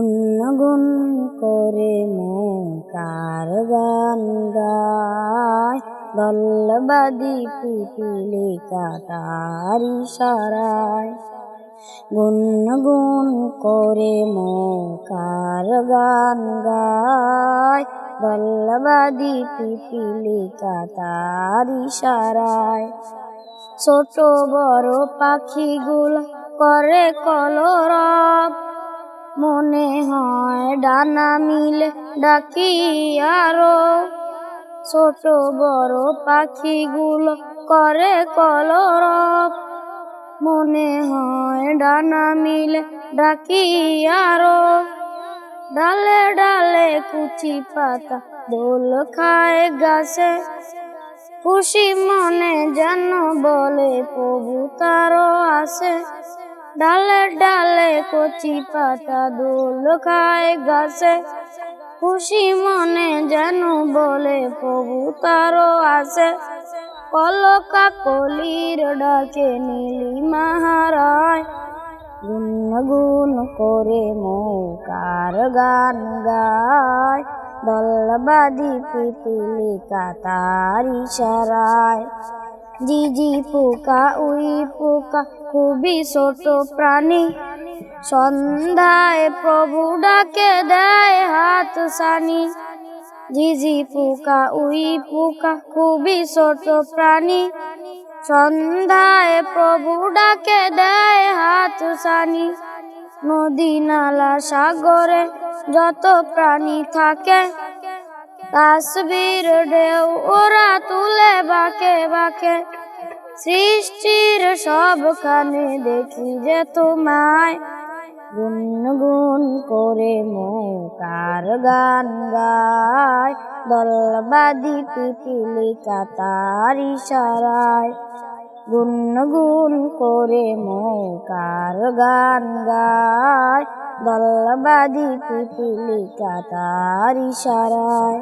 গুনগুন করে মোকার গান গায়। বল্লবাদি পিপিলে কাটার ইশারায় গুনগুন করে মোকার গান গায়। বল্লবাদি পিপিলে কাটার ইশারায় ছোট বড় পাখিগুলো করে কলরব। মনে হয় ডানা মিলে ডাকি আরও। ছোট বড় পাখিগুলো করে কলরব। মনে হয় ডানা মিলে ডাকি আরও। ডালে ডালে কুচি পাতা দোল খায় গাছে। খুশি মনে যেন বলে, প্রভু তারও আছে। ডালে ডালে কচি পাতা দোল খায় গাছে। খুশি মনে যেন বলে প্রভু তারও আছে। কলকা কলির ডাকে নীলি মাহারায়। গুন গুন করে মৌকার গান গায়। দলবাদি পিপিলি কাতার ইশারায়। জিজি পোকা উই পোকা, খুবই ছোট প্রাণী। সন্ধ্যায় প্রভু ডাকে, দেয় হাত সানি। ঝিঝি পোকা উই পোকা, খুবই ছোট প্রাণী। সন্ধ্যায় প্রভু ডাকে, দেয় হাত সানি। নদী, নালা, সাগরে যত প্রাণী থাকে তাসবির ঢেউ ওরা তুলে বাকে বাকে। সৃষ্টির সবখানে দেখি যে তোমায় গুন গুন করে মৌকার গান গায়। দলবাদি পিপিলি কাতার ইশারায় গুন গুন করে মৌকার গান গায়। দলবাদি পিপিলি কাতার ইশারায়